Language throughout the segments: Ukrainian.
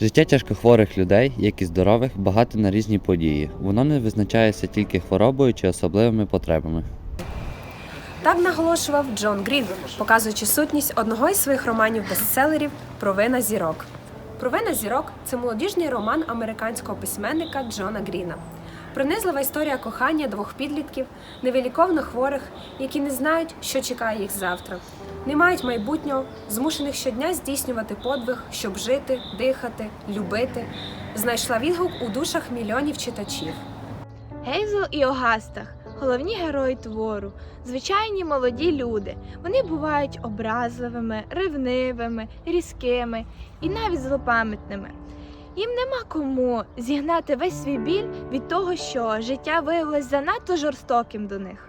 Життя тяжкохворих людей, як і здорових, багато на різні події. Воно не визначається тільки хворобою чи особливими потребами. Так наголошував Джон Грін, показуючи сутність одного із своїх романів-бестселерів Провина зірок. Провина зірок це молодіжний роман американського письменника Джона Гріна. Пронизлива історія кохання двох підлітків, невиліковно хворих, які не знають, що чекає їх завтра, не мають майбутнього, змушених щодня здійснювати подвиг, щоб жити, дихати, любити, знайшла відгук у душах мільйонів читачів. Гейзел і Огастах головні герої твору, звичайні молоді люди. Вони бувають образливими, ревнивими, різкими і навіть злопам'ятними. Їм нема кому зігнати весь свій біль від того, що життя виявилось занадто жорстоким до них.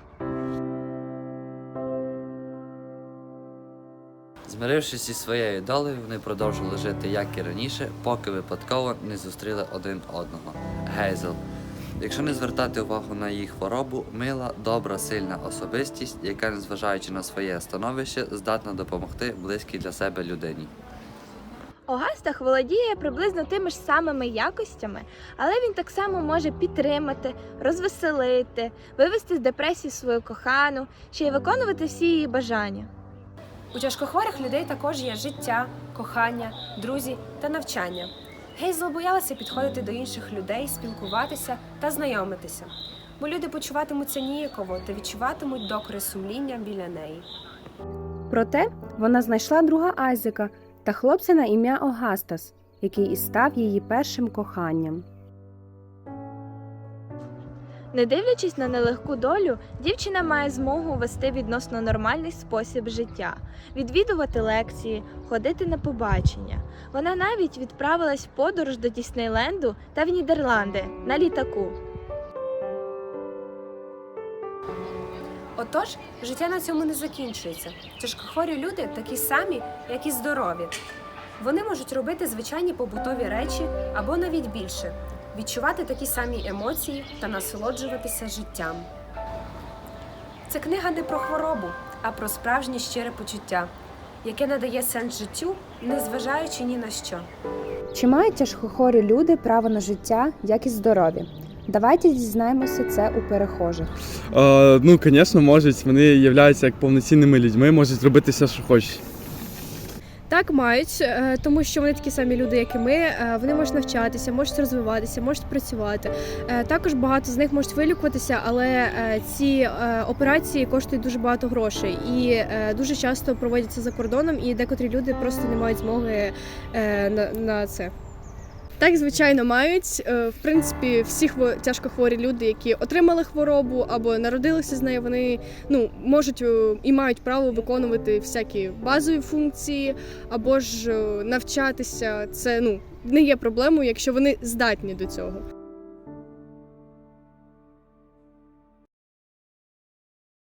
Змирившись зі своєю долею, вони продовжили жити як і раніше, поки випадково не зустріли один одного. Гейзел. Якщо не звертати увагу на її хворобу, мила, добра, сильна особистість, яка, незважаючи на своє становище, здатна допомогти близькій для себе людині. Огастах володіє приблизно тими ж самими якостями, але він так само може підтримати, розвеселити, вивести з депресії свою кохану, ще й виконувати всі її бажання. У тяжкохворих людей також є життя, кохання, друзі та навчання. Гейзел боялася підходити до інших людей, спілкуватися та знайомитися, бо люди почуватимуться ніяково та відчуватимуть докори сумління біля неї. Проте вона знайшла друга Айзека та хлопця на ім'я Огастас, який і став її першим коханням. Не дивлячись на нелегку долю, дівчина має змогу вести відносно нормальний спосіб життя, відвідувати лекції, ходити на побачення. Вона навіть відправилась в подорож до Діснейленду та в Нідерланди на літаку. Отож, життя на цьому не закінчується. Тяжкохворі люди такі самі, як і здорові. Вони можуть робити звичайні побутові речі або навіть більше, відчувати такі самі емоції та насолоджуватися життям. Це книга не про хворобу, а про справжнє щире почуття, яке надає сенс життю, незважаючи ні на що. Чи мають тяжкохворі люди право на життя, як і здорові? Давайте дізнаємося це у перехожих. Е, ну, звісно, можуть. Вони являються як повноцінними людьми, можуть робити все, що хочуть. Так мають, е, тому що вони такі самі люди, як і ми. Е, Вони можуть навчатися, можуть розвиватися, можуть працювати. Е, Також багато з них можуть вилікуватися, але е, ці е, операції коштують дуже багато грошей і е, дуже часто проводяться за кордоном, і декотрі люди просто не мають змоги е, на, на це. Так, звичайно, мають. Е, В принципі, всі хво- тяжкохворі люди, які отримали хворобу або народилися з нею, вони ну можуть е, і мають право виконувати всякі базові функції, або ж е, навчатися. Це ну не є проблемою, якщо вони здатні до цього.